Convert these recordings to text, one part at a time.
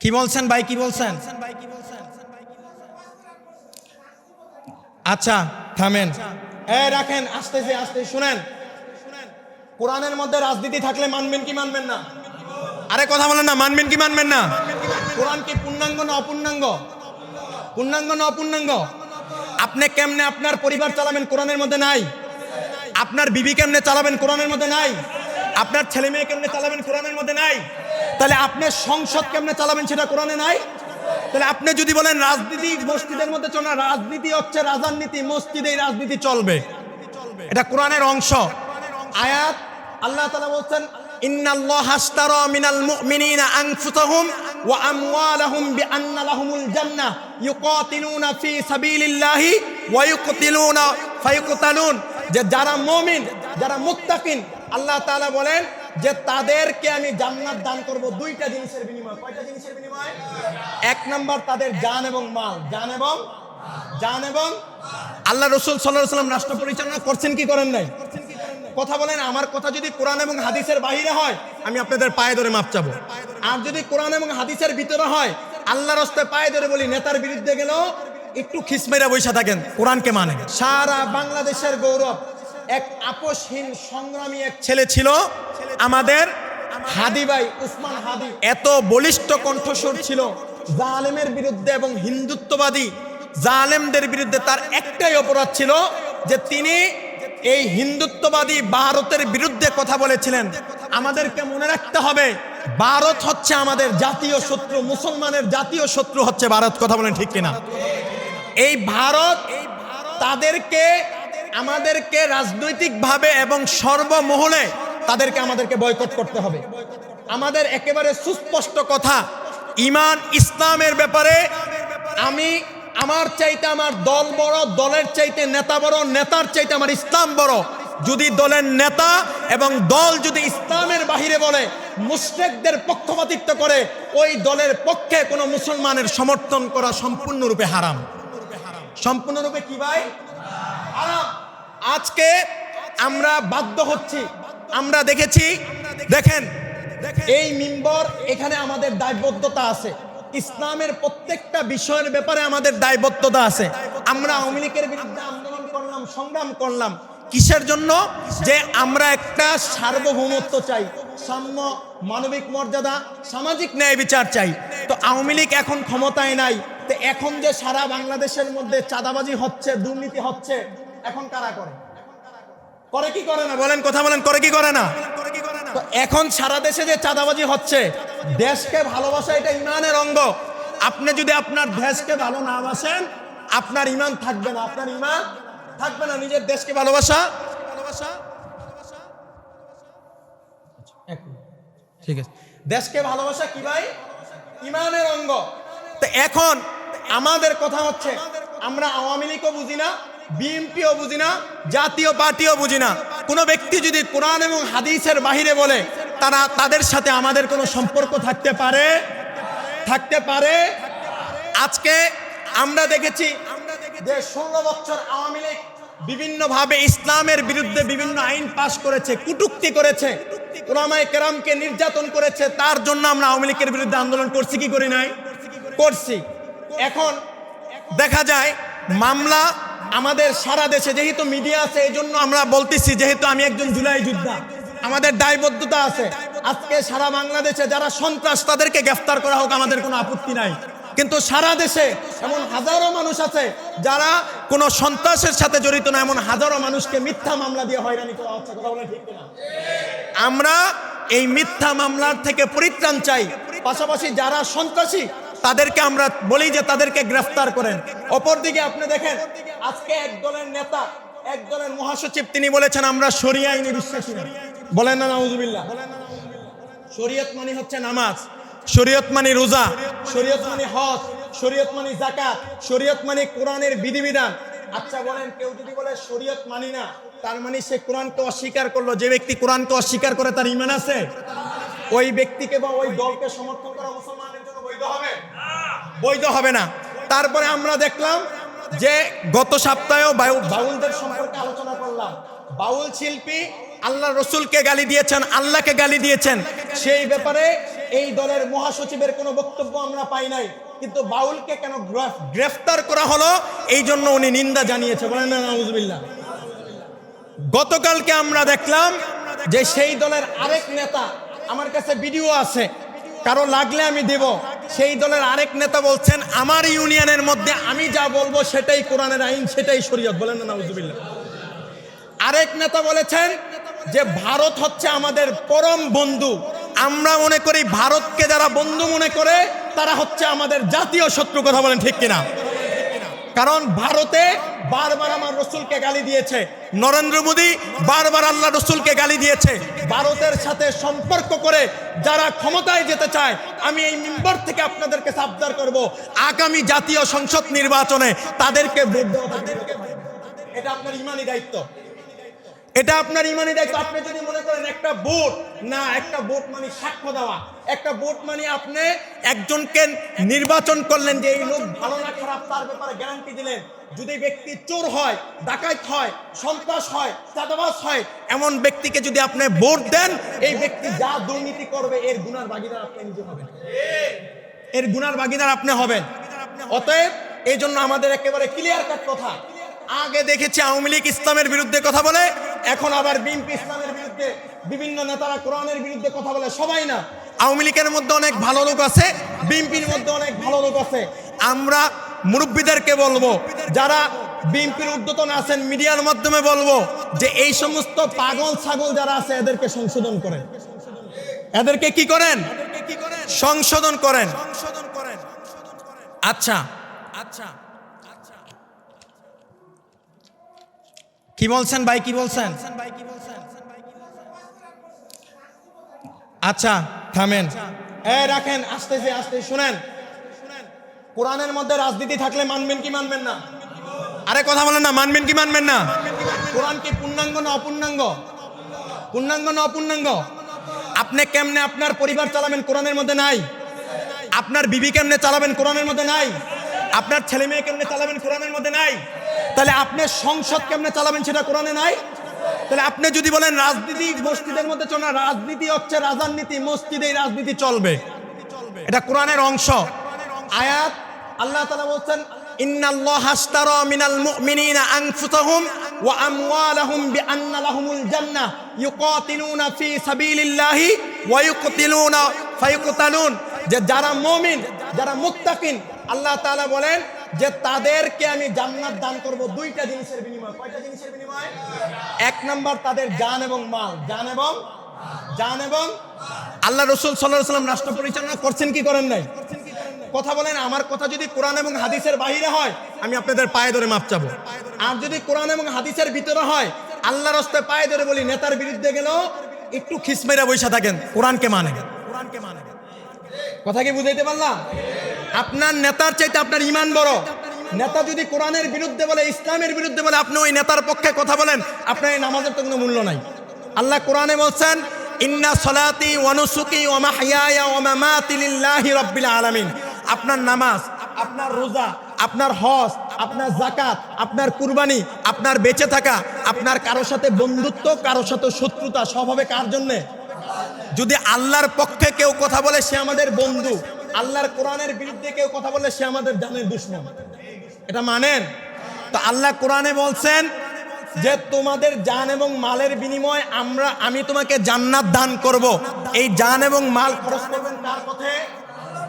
কি বলছেন ভাই, কি বলছেন? আচ্ছা থামেন। রাখেন, আসতেছে আসতে শুনেন। কোরআনের মধ্যে রাজনীতি থাকলে মানবেন কি মানবেন না? আরে, কথা বলেন না, মানবেন কি মানবেন না? কোরআন কি পূর্ণাঙ্গ না অপূর্ণাঙ্গ? পূর্ণাঙ্গ না অপূর্ণাঙ্গ? আপনি কেমনে আপনার পরিবার চালাবেন কোরআনের মধ্যে নাই? আপনার বিবি কেমনে চালাবেন কোরআনের মধ্যে নাই? আপনার ছেলে মেয়ে কেমনে চালাবেন কোরআনের মধ্যে নাই? তাহলে আপনার সংসদ কেমনে চালাবেন সেটা কোরআনে নাই? তাহলে আপনি যদি বলেন রাজনীতি মসজিদের মধ্যে চলে রাজনীতি হচ্ছে রাজনীতি, মসজিদে রাজনীতি চলবে। এটা কোরআনের অংশ। আয়াত আল্লাহ তালা বলছেন মিনাল ওয়া যে যারা মুমিন, যারা মুত্তাকিন আল্লাহ তালা বলেন যে তাদেরকে আমি জান্নাত দান করব দুইটা জিনিসের বিনিময়। কয়টা জিনিসের বিনিময়ে? এক নাম্বার তাদের জান এবং মাল। জান এবং জান এবং আল্লাহ রসুল সাল্লাহ সাল্লাম রাষ্ট্র পরিচালনা করছেন কি করেন নাই? কথা বলেন, আমার কথা যদি কোরআন এবং হাদিসের বাহিরে হয়, আমি আপনাদের পায়ে ধরে মাপ চাবো। আর যদি কোরআন এবং হাদিসের ভিতরে হয়, আল্লাহ রাস্তায় পায়ে ধরে বলি, নেতার বিরুদ্ধে গেলেও একটু খিসমেরা বৈশা থাকেন, কোরআনকে মানে সারা বাংলাদেশের গৌরব এক আপোষহীন সংগ্রামী এক ছেলে ছিল আমাদের হাদি ভাই উসমান হাদি। এত বলিষ্ঠ কণ্ঠস্বর ছিল। জালেমের বিরুদ্ধে এবং হিন্দুত্ববাদী জালেমদের বিরুদ্ধে তার একটাই অপরাধ ছিল যে তিনি এই হিন্দুত্ববাদী ভারতের বিরুদ্ধে কথা বলেছিলেন। আমাদেরকে মনে রাখতে হবে ভারত হচ্ছে আমাদের জাতীয় শত্রু মুসলমানের জাতীয় শত্রু হচ্ছে ভারত। কথা বলেন ঠিক কিনা? এই ভারত তাদেরকে আমাদেরকে রাজনৈতিকভাবে এবং সর্বমহলে তাদেরকে আমাদেরকে বয়কট করতে হবে। আমাদের একেবারে সুস্পষ্ট কথা, ইমান, ইসলামের ব্যাপারে আমি আমার চাইতে আমার দল বড়, দলের চাইতে নেতা বড়, নেতার চাইতে আমার ইসলাম বড়। যদি দলের নেতা এবং দল যদি ইসলামের বাহিরে বলে, মুশরিকদের পক্ষপাতিত্ব করে, ওই দলের পক্ষে কোনো মুসলমানের সমর্থন করা সম্পূর্ণরূপে হারাম। সম্পূর্ণরূপে কি ভাই? হারাম। আজকে আমরা বাধ্য হচ্ছি। আমরা দেখেছি, দেখেন এই মিম্বর এখানে আমাদের দায়বদ্ধতা আছে। ইসলামের প্রত্যেকটা বিষয়ের ব্যাপারে আমাদের দায়বদ্ধতা আছে। আমরা আওয়ামী লীগের বিরুদ্ধে আন্দোলন করলাম, সংগ্রাম করলাম। কিসের জন্য? যে আমরা একটা সার্বভৌমত্ব চাই, সাম্য মানবিক মর্যাদা, সামাজিক ন্যায় বিচার চাই। তো আওয়ামী লীগ এখন ক্ষমতায় নাই। তো এখন যে সারা বাংলাদেশের মধ্যে চাঁদাবাজি হচ্ছে, দুর্নীতি হচ্ছে এখন কারা করে? করে কি করে না? বলেন, কথা বলেন, করে কি করে না? তো এখন সারা দেশে যে চাঁদাবাজি হচ্ছে, দেশকে ভালোবাসা এটা ইমানের অঙ্গ। আপনি যদি আপনার দেশকে ভালো না বাসেন, আপনার ইমান থাকবে না। আপনার ইমান থাকবে না, নিজের দেশকে ভালোবাসা। ভালোবাসা ঠিক আছে। দেশকে ভালোবাসা কি ভাই? ইমানের অঙ্গ। তো এখন আমাদের কথা হচ্ছে, আমরা আওয়ামী লীগও বুঝি না বিএনপিও বুঝি না, জাতীয় পার্টিও বুঝি না। কোনো ব্যক্তি যদি কোরআন এবং হাদিসের বাহিরে বলে, তারা তাদের সাথে আমাদের কোনো সম্পর্ক থাকতে পারে? থাকতে পারে? আজকে আমরা দেখেছি যে ষোলো বছর আওয়ামী লীগ বিভিন্নভাবে ইসলামের বিরুদ্ধে বিভিন্ন আইন পাশ করেছে, কুটুক্তি করেছে, ওলামায়ে কেরামকে নির্যাতন করেছে, তার জন্য আমরা আওয়ামী লীগের বিরুদ্ধে আন্দোলন করছি কি করি নাই? করছি। এখন দেখা যায় মামলা আমাদের সারা দেশে যেহেতু মিডিয়া আছে এই জন্য আমরা বলতেছি যেহেতু আমি একজন জুলাই যোদ্ধা, আমাদের দায়বদ্ধতা আছে। আজকে সারা বাংলাদেশে যারা সন্ত্রাস তাদেরকে গ্রেফতার করা হোক, আমাদের কোনো আপত্তি নাই। কিন্তু সারা দেশে এমন হাজারো মানুষ আছে যারা কোনো সন্ত্রাসের সাথে জড়িত না, এমন হাজারো মানুষকে মিথ্যা মামলা দিয়ে হয়রানি করা হচ্ছে। কথা বলেন ঠিক কিনা? আমরা এই মিথ্যা মামলার থেকে পরিত্রাণ চাই। পাশাপাশি যারা সন্ত্রাসী তাদেরকে আমরা বলি যে তাদেরকে গ্রেফতার করেন। অপরদিকে আপনি দেখেন, আজকে এক দলের নেতা, এক দলের মহাসচিব, তিনি বলেছেন, আমরা শরিয়া আইনে বিশ্বাসী না। বলেন না, নাউজুবিল্লাহ। শরীয়ত মানে হচ্ছে নামাজ, শরীয়ত মানে রোজা, শরীয়ত মানে হজ, শরীয়ত মানে জাকাত শরীয়ত মানে কোরআনের বিধিবিধান। আচ্ছা বলেন, কেউ যদি বলে শরীয়ত মানি না, তার মানে সে কোরআনকে অস্বীকার করল। যে ব্যক্তি কোরআনকে অস্বীকার করে তার ইমান আছে? ওই ব্যক্তিকে বা ওই দলকে সমর্থন করা মুসলমানের জন্য বৈধ হবে? বৈধ হবে না। তারপরে আমরা দেখলাম যে গত সপ্তাহেও বাউ- বাউলদের সম্পর্কে আলোচনা করলাম। বাউল শিল্পী আল্লাহ রসুলকে গালি দিয়েছেন, আল্লাহকে গালি দিয়েছেন। সেই ব্যাপারে এই দলের মহাসচিবের কোনো বক্তব্য আমরা পাই নাই। কিন্তু বাউলকে কেন গ্রেফতার করা হলো, এই জন্য উনি নিন্দা জানিয়েছে। বলেন না গতকালকে আমরা দেখলাম যে সেই দলের আরেক নেতা, আমার কাছে ভিডিও আছে, কারও লাগলে আমি দেব। সেই দলের আরেক নেতা বলছেন, আমার ইউনিয়নের মধ্যে আমি যা বলব সেটাই কোরআনের আইন, সেটাই শরীয়ত। বলেন না, নাউজুবিল্লাহ। আরেক নেতা বলেছেন যে, ভারত হচ্ছে আমাদের পরম বন্ধু। আমরা মনে করি, ভারতকে যারা বন্ধু মনে করে, তারা হচ্ছে আমাদের জাতীয় শত্রু, কথা বলেন ঠিক কিনা? কারণ ভারতে বারবার আমার রসুলকে গালি দিয়েছে। নরেন্দ্র মোদী বারবার আল্লাহ রসুলকে গালি দিয়েছে। ভারতের সাথে সম্পর্ক করে যারা ক্ষমতায় যেতে চায়, আমি এই মেম্বার থেকে আপনাদেরকে সাবধান করব। আগামী জাতীয় সংসদ নির্বাচনে তাদেরকে এটা আপনার ইমানি দায়িত্ব। এটা আপনার ইমানি দায়িত্ব। আপনি যদি মনে করেন একটা ভোট, না, একটা ভোট মানে সাক্ষ্য দেওয়া। একটা ভোট মানে আপনি একজনকে নির্বাচন করলেন যে এই লোক ভালো না খারাপ, তার ব্যাপারে গ্যারান্টি দিলেন। যদি ব্যক্তি চোর হয়, ডাকাত হয়, সন্ত্রাস হয়, চাঁদাবাজ হয়, এমন ব্যক্তিকে যদি আপনি ভোট দেন, এই ব্যক্তি যা দুর্নীতি করবে, এর গুনার ভাগিদার আপনি নিজে হবেন। এর গুনার ভাগিদার আপনি হবেন। অতএব এই জন্য আমাদের একেবারে ক্লিয়ার কাট কথা। আগে দেখেছি আওয়ামী লীগ ইসলামের বিরুদ্ধে কথা বলে এখন আবার বিএনপি ইসলামের বিরুদ্ধে বিভিন্ন নেতারা কোরআনের বিরুদ্ধে কথা বলে সবাই না। আওয়ামী লীগের মধ্যে অনেক ভালো লোক আছে বিএনপির মধ্যে অনেক ভালো লোক আছে। আমরা মুরব্বীদেরকে বলব যারা বিএনপির উদ্যতন আছেন মিডিয়ার মাধ্যমে বলব যে এই সমস্ত পাগল ছাগল যারা আছে এদেরকে সংশোধন করেন। এদেরকে কি করেন। সংশোধন করেন। আচ্ছা। আচ্ছা। কি বলছেন ভাই, কি বলছেন? আচ্ছা থামেন। এ রাখেন, আসতেছে আসতে শুনেন। কোরআনের মধ্যে রাজনীতি থাকলে মানবেন কি মানবেন না? আরে কথা বলেন না, মানবেন কি মানবেন না? কোরআন কি পূর্ণাঙ্গ না অপূর্ণাঙ্গ? পূর্ণাঙ্গ না অপূর্ণাঙ্গ? আপনি কেমনে আপনার পরিবার চালাবেন কোরআনের মধ্যে নাই? আপনার বিবি কেমনে চালাবেন কোরআনের মধ্যে নাই? আপনার ছেলে মেয়ে কেমনে চালাবেন কোরআনের মধ্যে নাই? তাহলে আপনি সংসদ কেমনে চালাবেন সেটা কোরআনে নাই? তাহলে আপনি যদি বলেন রাজনীতি মসজিদের মধ্যে চলে রাজনীতি হচ্ছে রাজার নীতি মসজিদে রাজনীতি চলবে। এটা কোরআনের অংশ। আয়াত, আল্লাহ তালা বলছেন যে যারা মমিন, যারা মুত্তাকিন, আল্লাহ তাআলা বলেন যে তাদেরকে আমি জান্নাত দান করব দুইটা জিনিসের বিনিময়। কয়টা জিনিসের বিনিময়ে? এক নাম্বার তাদের জান এবং মাল। জান এবং? জান এবং? আল্লাহ রসুল সাল্লাহ সাল্লাম রাষ্ট্র পরিচালনা করছেন কি করেন নাই? কথা বলেন, আমার কথা যদি কোরআন এবং হাদিসের বাহিরে হয়, আমি আপনাদের পায়ে ধরে মাপ চাবো। আর যদি কোরআন এবং হাদিসের ভিতরে হয় আল্লাহ রস্তে পায়ে ধরে বলি, নেতার বিরুদ্ধে গেলেও একটু খিসমেরা বৈশা থাকেন কোরআনকে মানে কোরআনকে মানে। কথা কি বুঝাইতে পারলাম? আপনার নেতার চাইতে আপনার ইমান বড়। নেতা যদি কোরআনের বিরুদ্ধে বলে ইসলামের বিরুদ্ধে বলে আপনি ওই নেতার পক্ষে কথা বলেন আপনার এই নামাজের তো কোনো মূল্য নাই। আল্লাহ কোরআনে বলছেন ইন্না সলাতি ওয়ানুসুকি ওয়া মাহইয়ায়া ওয়া মামাতি লিল্লাহি রাব্বিল আলামিন। আপনার নামাজ আপনার রোজা আপনার হজ আপনার জাকাত আপনার কুরবানি আপনার বেঁচে থাকা আপনার কারও সাথে বন্ধুত্ব কারও সাথে শত্রুতা সব হবে কার জন্যে? যদি আল্লাহর পক্ষে কেউ কথা বলে সে আমাদের বন্ধু। আল্লাহর কোরআনের বিরুদ্ধে কেউ কথা বলে সে আমাদের জানের দুশ্মন। এটা মানেন? তো আল্লাহ কোরআনে বলছেন যে তোমাদের জান এবং মালের বিনিময়ে আমরা, আমি তোমাকে জান্নাত দান করব। এই জান এবং মাল খরচ করবেন কার পথে?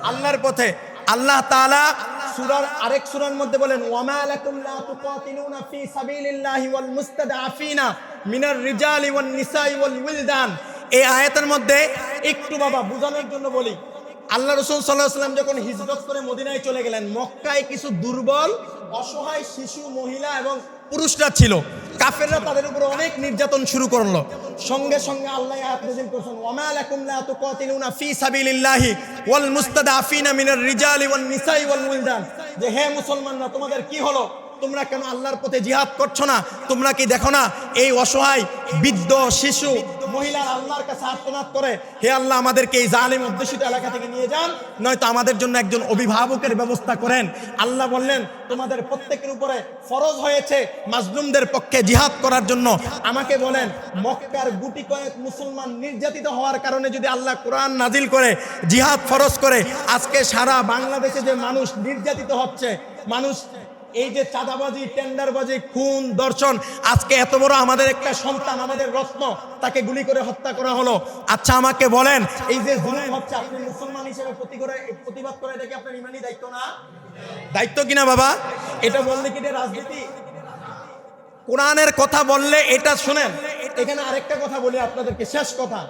আল্লাহর পথে। আল্লাহ তাআলা সূরার আরেক সূরার মধ্যে বলেন, ওয়ামা লাকুম লা তুকাতিলুনা ফি সাবিলিল্লাহি ওয়াল মুস্তাদআফিনা মিনার রিজালি ওয়ান নিসাই ওয়াল উইলদান। এই আয়াতের মধ্যে একটু বাবা বোঝানোর জন্য বলি আল্লাহ রসুল সাল্লাহ সাল্লাম যখন হিজরত করে মদিনায় চলে গেলেন, মক্কায় কিছু দুর্বল, অসহায় শিশু, মহিলা এবং পুরুষরা ছিল। কাফেররা তাদের উপর অনেক নির্যাতন শুরু করল। সঙ্গে সঙ্গে আল্লাহ আয়াত করেছেন, ওয়ামা লাকুম লা তুকাতিলুনা ফি সাবিলিল্লাহি ওয়াল মুস্তাদাফিনা মিনার রিজালি নিসাই ওয়াল যে, হে মুসলমানরা, তোমাদের কি হলো? তোমরা কেন আল্লাহর পথে জিহাদ করছ না? তোমরা কি দেখো না এই অসহায় বৃদ্ধ, শিশু আল্লাহর কাছে করে, হে আল্লাহ, আমাদেরকে এই জালিম এলাকা থেকে নিয়ে যান, নয়তো আমাদের জন্য একজন অভিভাবকের ব্যবস্থা করেন। আল্লাহ বললেন, তোমাদের প্রত্যেকের উপরে ফরজ হয়েছে মাজলুমদের পক্ষে জিহাদ করার জন্য। আমাকে বলেন, মক্কার গুটি কয়েক মুসলমান নির্যাতিত হওয়ার কারণে যদি আল্লাহ কোরআন নাজিল করে, জিহাদ ফরজ করে, আজকে সারা বাংলাদেশে যে মানুষ নির্যাতিত হচ্ছে, মানুষ এই যে চাঁদাবাজি, টেন্ডারবাজি, খুন, দর্শন, আজকে এত বড় আমাদের একটা সন্তান, আমাদের রত্ন, তাকে গুলি করে হত্যা করা হলো। আচ্ছা আমাকে বলেন, এই যে জুলুম হচ্ছে, আপনি মুসলমান হিসেবে প্রতিবাদ করে দেখে আপনার ইমানি দায়িত্ব না? দায়িত্ব কিনা বাবা? এটা বললে কি এটা রাজনীতি? কোরআনের কথা বললে এটা শুনেন। এখানে আরেকটা কথা বলি আপনাদেরকে, শেষ কথা।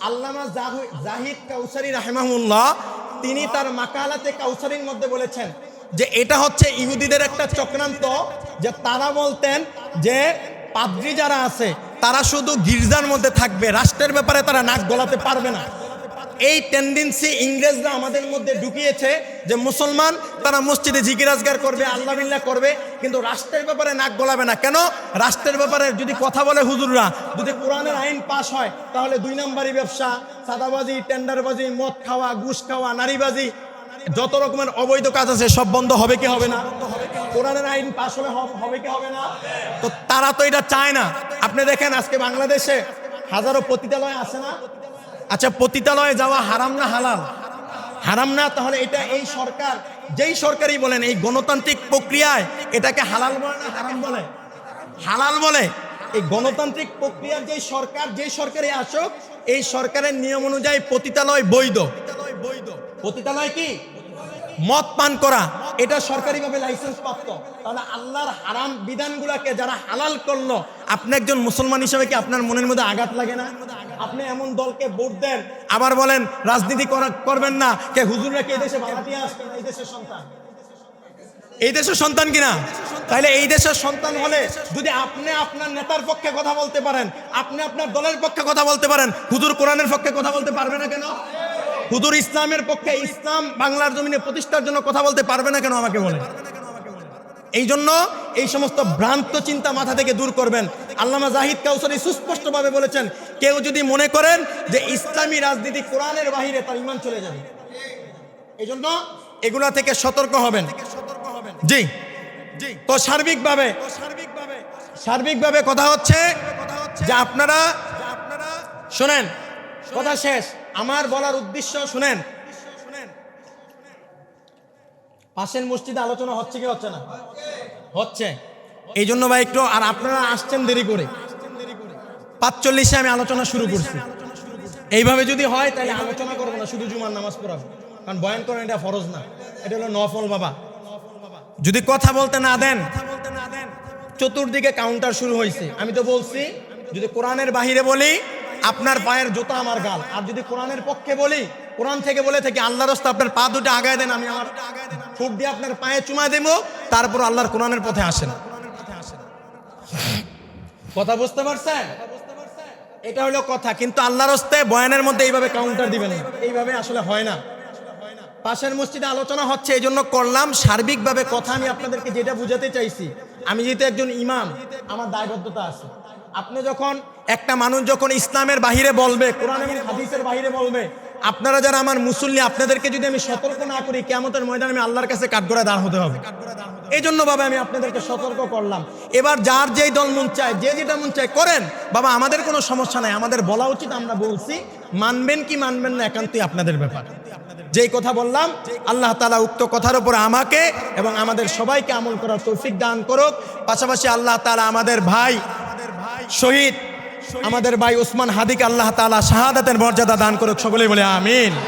আল্লামা জাহু- জাহিদ কাউসারি রাহেমাহুল্লাহ, তিনি তার মাকালাতে কাউসারির মধ্যে বলেছেন যে এটা হচ্ছে ইহুদিদের একটা চক্রান্ত যে তারা বলতেন যে পাদ্রি যারা আছে, তারা শুধু গির্জার মধ্যে থাকবে, রাষ্ট্রের ব্যাপারে তারা নাক গলাতে পারবে না। এই টেন্ডেন্সি ইংরেজরা আমাদের মধ্যে ঢুকিয়েছে যে মুসলমান তারা মসজিদে জিকিরাজগার করবে, আল্লাহ করবে, কিন্তু রাষ্ট্রের ব্যাপারে নাক গলাবে না। কেন? রাষ্ট্রের ব্যাপারে যদি কথা বলে হুজুররা, যদি কোরআনের আইন পাশ হয়, তাহলে দুই নম্বরই ব্যবসা, সাদাবাজি টেন্ডারবাজি মদ খাওয়া, ঘুষ খাওয়া, নারীবাজি যত রকমের অবৈধ কাজ আছে, সব বন্ধ হবে কি হবে না? কোরআনের আইন পাশ হলে হবে কি হবে না? তো তারা তো এটা চায় না। আপনি দেখেন, আজকে বাংলাদেশে হাজারো পতিতালয় আছে না? আচ্ছা পতিতালয়ে যাওয়া হারাম না হালাল? হারাম না, তাহলে এটা এই সরকার, যেই সরকারই বলেন, এই গণতান্ত্রিক প্রক্রিয়ায় এটাকে হালাল বলে না হারাম বলে? হালাল বলে? এই গণতান্ত্রিক প্রক্রিয়ার যেই সরকার, যেই সরকারে আসুক, এই সরকারের নিয়ম অনুযায়ী পতিতালয় বৈধ। পতিতালয় কি? মদ পান করা। এটা সরকারিভাবে লাইসেন্স প্রাপ্ত তাহলে আল্লাহর হারাম বিধানগুলোকে যারা হালাল করল, আপনি একজন মুসলমান হিসেবে কি আপনার মনের মধ্যে আঘাত লাগে না? আপনি এমন দলকে ভোট দেন, আবার বলেন, রাজনীতি করা- করবেন না, কে হুজুররা কি এই দেশে বাগাটিয়া আসবেন এই দেশের সন্তান। এই দেশের সন্তান কিনা? তাহলে এই দেশের সন্তান হলে যদি আপনি আপনার নেতার পক্ষে কথা বলতে পারেন, আপনি আপনার দলের পক্ষে কথা বলতে পারেন, হুজুর কোরআনের পক্ষে কথা বলতে পারবে না কেন? হুজুর ইসলামের পক্ষে ইসলাম বাংলার জমিনে প্রতিষ্ঠার জন্য কথা বলতে পারবে না কেন আমাকে বলে? এই জন্য এই সমস্ত ভ্রান্ত চিন্তা মাথা থেকে দূর করবেন। আল্লামা জাহিদ কাউসারি সুস্পষ্টভাবে বলেছেন, কেউ যদি মনে করেন যে ইসলামী রাজনীতি কোরআনের বাহিরে তার ইমান চলে যাবে। এই জন্য এগুলা থেকে সতর্ক হবেন। জি জি তো সার্বিকভাবে সার্বিকভাবে কথা হচ্ছে যে আপনারা, শোনেন, কথা শেষ। আমার বলার উদ্দেশ্য শুনেন। পাশের মসজিদে আলোচনা হচ্ছে কি হচ্ছে না? হচ্ছে। এই জন্য ভাই একটু, আর আপনারা আসছেন দেরি করে। পাঁচচল্লিশে আমি আলোচনা শুরু করছি। এইভাবে যদি হয়, তাহলে আলোচনা করব না, শুধু জুমার নামাজ পড়াবো। কারণ বয়ান করেন এটা ফরজ না। এটা হলো নফল বাবা। যদি কথা বলতে না দেন, চতুর্দিকে কাউন্টার শুরু হয়েছে। আমি তো বলছি, যদি কোরআনের বাহিরে বলি আপনার পায়ের জুতা আমার গাল। আর যদি কোরআনের পক্ষে বলি, কোরআন থেকে বলে থাকি, আল্লাহর রাস্তা আপনার পা দুটো আগায় দেন, আমি আমার ফুট দিয়ে আপনার পায়ে চুমা দেবো, তারপর আল্লাহর কোরআনের পথে আসেন। কথা বুঝতে পারছেন? এটা হলো কথা, কিন্তু আল্লাহর হস্তে বয়ানের মধ্যে এইভাবে কাউন্টার দিবেন এইভাবে আসলে হয় না। পাশের মসজিদে আলোচনা হচ্ছে এই জন্য করলাম। সার্বিকভাবে কথা আমি আপনাদেরকে যেটা বুঝাতে চাইছি, আমি যেহেতু একজন ইমাম, আমার দায়বদ্ধতা আছে। আপনি যখন একটা মানুষ যখন ইসলামের বাহিরে বলবে, কোরআন হাদিসের বাহিরে বলবে, আপনারা যারা আমার মুসল্লি, আপনাদেরকে যদি আমি সতর্ক না করি কেমতের ময়দানে আমি আল্লাহর কাছে কাঠগড়া দাঁড় হতে হবে। এই জন্য বাবা আমি আপনাদেরকে সতর্ক করলাম। এবার যার যেই দল মন চায়, যে যেটা মন চায় করেন, বাবা, আমাদের কোনো সমস্যা নাই, আমাদের বলা উচিত, আমরা বলছি, মানবেন কি মানবেন না একান্তই আপনাদের ব্যাপার। যেই কথা বললাম, আল্লাহ তালা উক্ত কথার উপর আমাকে এবং আমাদের সবাইকে আমল করার তৌফিক দান করুক। পাশাপাশি আল্লাহ তালা আমাদের ভাই শহীদ। আমাদের ভাই ওসমান হাদিকে আল্লাহ তালা শাহাদাতের মর্যাদা দান করুক সকলেই বলে আমিন।